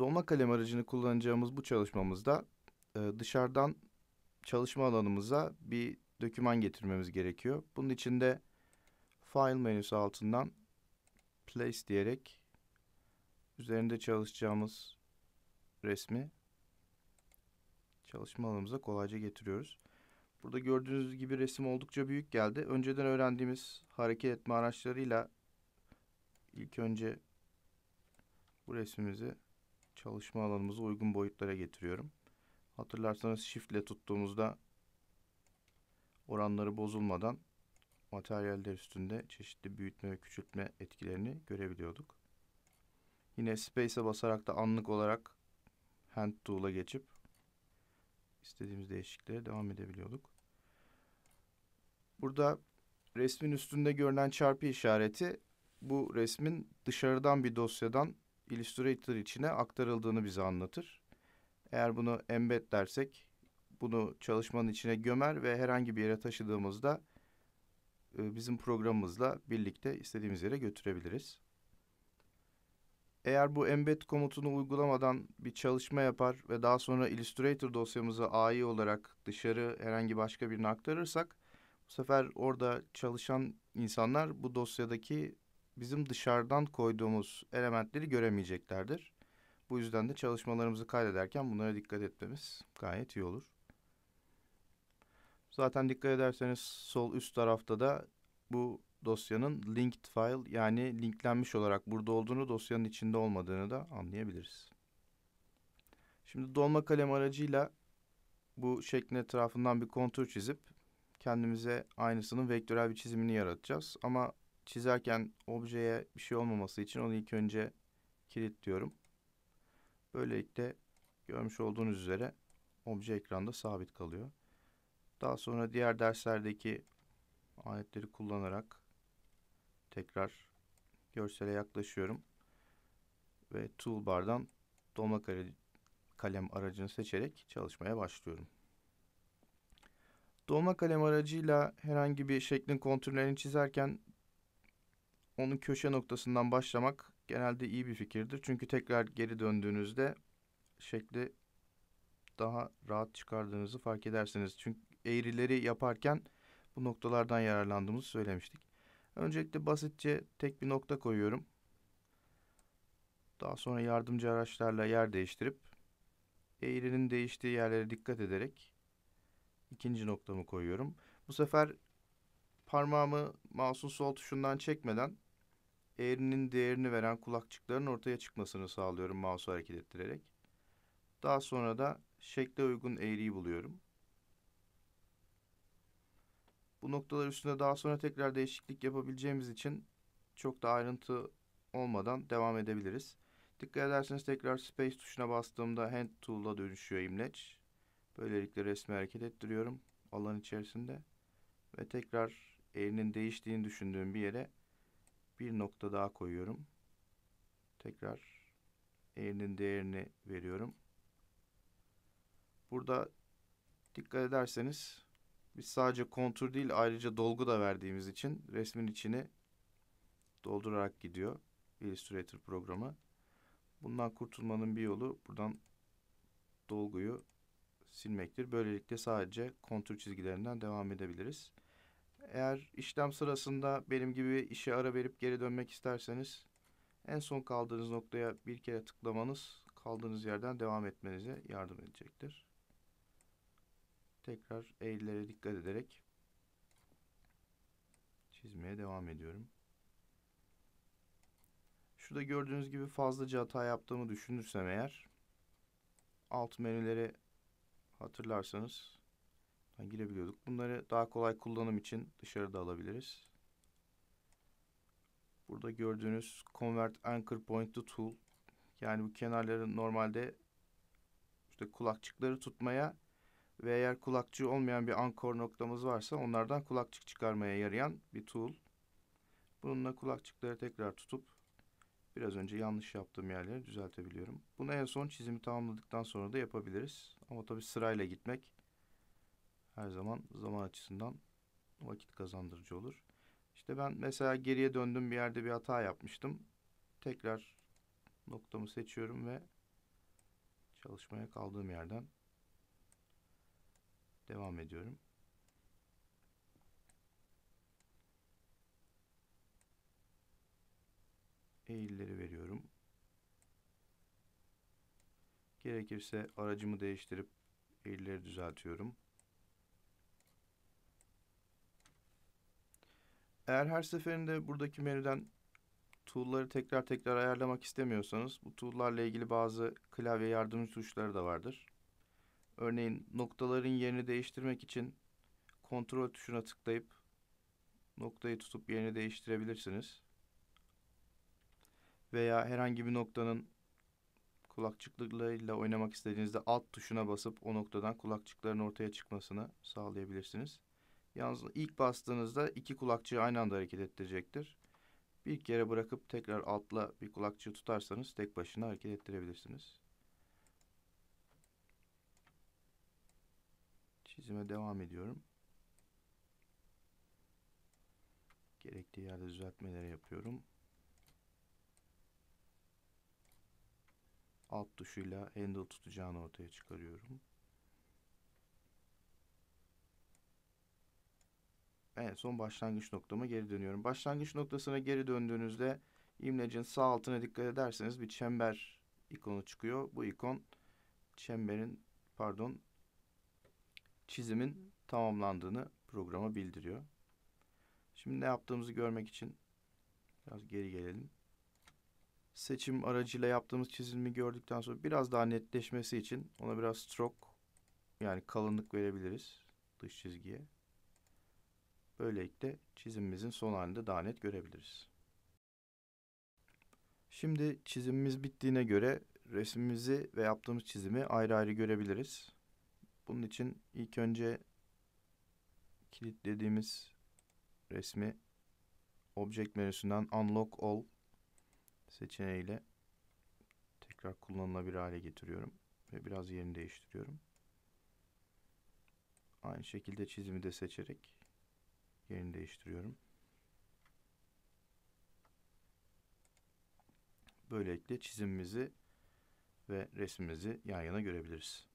Dolma kalem aracını kullanacağımız bu çalışmamızda e, dışarıdan çalışma alanımıza bir doküman getirmemiz gerekiyor. Bunun için de File menüsü altından Place diyerek üzerinde çalışacağımız resmi çalışma alanımıza kolayca getiriyoruz. Burada gördüğünüz gibi resim oldukça büyük geldi. Önceden öğrendiğimiz hareket etme araçlarıyla ilk önce bu resmimizi çalışma alanımıza uygun boyutlara getiriyorum. Hatırlarsanız shift ile tuttuğumuzda oranları bozulmadan materyaller üstünde çeşitli büyütme ve küçültme etkilerini görebiliyorduk. Yine space'e basarak da anlık olarak hand tool'a geçip istediğimiz değişikliklere devam edebiliyorduk. Burada resmin üstünde görünen çarpı işareti bu resmin dışarıdan bir dosyadan Illustrator içine aktarıldığını bize anlatır. Eğer bunu embed dersek bunu çalışmanın içine gömer ve herhangi bir yere taşıdığımızda e, bizim programımızla birlikte istediğimiz yere götürebiliriz. Eğer bu embed komutunu uygulamadan bir çalışma yapar ve daha sonra Illustrator dosyamıza AI olarak dışarı herhangi başka birine aktarırsak bu sefer orada çalışan insanlar bu dosyadaki bizim dışarıdan koyduğumuz elementleri göremeyeceklerdir. Bu yüzden de çalışmalarımızı kaydederken bunlara dikkat etmemiz gayet iyi olur. Zaten dikkat ederseniz sol üst tarafta da bu dosyanın linked file yani linklenmiş olarak burada olduğunu dosyanın içinde olmadığını da anlayabiliriz. Şimdi dolma kalem aracıyla bu şeklin etrafından bir kontur çizip kendimize aynısının vektörel bir çizimini yaratacağız. Ama çizerken objeye bir şey olmaması için onu ilk önce kilitliyorum. Böylelikle görmüş olduğunuz üzere obje ekranda sabit kalıyor. Daha sonra diğer derslerdeki aletleri kullanarak tekrar görsele yaklaşıyorum. Ve toolbar'dan dolma kalem aracını seçerek çalışmaya başlıyorum. Dolma kalem aracıyla herhangi bir şeklin kontürlerini çizerken onun köşe noktasından başlamak genelde iyi bir fikirdir. Çünkü tekrar geri döndüğünüzde şekli daha rahat çıkardığınızı fark edersiniz. Çünkü eğrileri yaparken bu noktalardan yararlandığımızı söylemiştik. Öncelikle basitçe tek bir nokta koyuyorum. Daha sonra yardımcı araçlarla yer değiştirip eğrinin değiştiği yerlere dikkat ederek ikinci noktamı koyuyorum. Bu sefer parmağımı mouse'un sol tuşundan çekmeden eğrinin değerini veren kulakçıkların ortaya çıkmasını sağlıyorum mouse'u hareket ettirerek. Daha sonra da şekle uygun eğriyi buluyorum. Bu noktalar üstünde daha sonra tekrar değişiklik yapabileceğimiz için çok da ayrıntı olmadan devam edebiliriz. Dikkat ederseniz tekrar Space tuşuna bastığımda Hand Tool'a dönüşüyor imleç. Böylelikle resmi hareket ettiriyorum alan içerisinde. Ve tekrar eğrinin değiştiğini düşündüğüm bir yere bir nokta daha koyuyorum. Tekrar eğrinin değerini veriyorum. Burada dikkat ederseniz biz sadece kontur değil ayrıca dolgu da verdiğimiz için resmin içini doldurarak gidiyor Illustrator programı. Bundan kurtulmanın bir yolu buradan dolguyu silmektir. Böylelikle sadece kontur çizgilerinden devam edebiliriz. Eğer işlem sırasında benim gibi işe ara verip geri dönmek isterseniz en son kaldığınız noktaya bir kere tıklamanız kaldığınız yerden devam etmenize yardım edecektir. Tekrar eğrilere dikkat ederek çizmeye devam ediyorum. Şurada gördüğünüz gibi fazlaca hata yaptığımı düşünürsem eğer alt menüleri hatırlarsanız girebiliyorduk. Bunları daha kolay kullanım için dışarıda alabiliriz. Burada gördüğünüz Convert Anchor Point to Tool yani bu kenarları normalde işte kulakçıkları tutmaya ve eğer kulakçığı olmayan bir ankor noktamız varsa onlardan kulakçık çıkarmaya yarayan bir tool. Bununla kulakçıkları tekrar tutup biraz önce yanlış yaptığım yerleri düzeltebiliyorum. Bunu en son çizimi tamamladıktan sonra da yapabiliriz. Ama tabii sırayla gitmek her zaman zaman açısından vakit kazandırıcı olur. İşte ben mesela geriye döndüm bir yerde bir hata yapmıştım. Tekrar noktamı seçiyorum ve çalışmaya kaldığım yerden devam ediyorum. Eğilleri veriyorum. Gerekirse aracımı değiştirip eğilleri düzeltiyorum. Eğer her seferinde buradaki menüden tool'ları tekrar tekrar ayarlamak istemiyorsanız bu tool'larla ilgili bazı klavye yardımcı tuşları da vardır. Örneğin noktaların yerini değiştirmek için kontrol tuşuna tıklayıp noktayı tutup yerini değiştirebilirsiniz. Veya herhangi bir noktanın kulakçıklarıyla oynamak istediğinizde alt tuşuna basıp o noktadan kulakçıkların ortaya çıkmasını sağlayabilirsiniz. Yalnız ilk bastığınızda iki kulakçığı aynı anda hareket ettirecektir. Bir kere bırakıp tekrar altla bir kulakçığı tutarsanız tek başına hareket ettirebilirsiniz. Çizime devam ediyorum. Gerektiği yerde düzeltmeleri yapıyorum. Alt tuşuyla handle tutacağını ortaya çıkarıyorum. En son başlangıç noktama geri dönüyorum. Başlangıç noktasına geri döndüğünüzde imlecin sağ altına dikkat ederseniz bir çember ikonu çıkıyor. Bu ikon çemberin pardon çizimin tamamlandığını programa bildiriyor. Şimdi ne yaptığımızı görmek için biraz geri gelelim. Seçim aracıyla yaptığımız çizimi gördükten sonra biraz daha netleşmesi için ona biraz stroke yani kalınlık verebiliriz dış çizgiye. Böylelikle çizimimizin son halinde daha net görebiliriz. Şimdi çizimimiz bittiğine göre resmimizi ve yaptığımız çizimi ayrı ayrı görebiliriz. Bunun için ilk önce kilitlediğimiz resmi Object menüsünden Unlock All seçeneğiyle tekrar kullanılabilir hale getiriyorum ve biraz yerini değiştiriyorum. Aynı şekilde çizimi de seçerek yerini değiştiriyorum. Böylelikle çizimimizi ve resmimizi yan yana görebiliriz.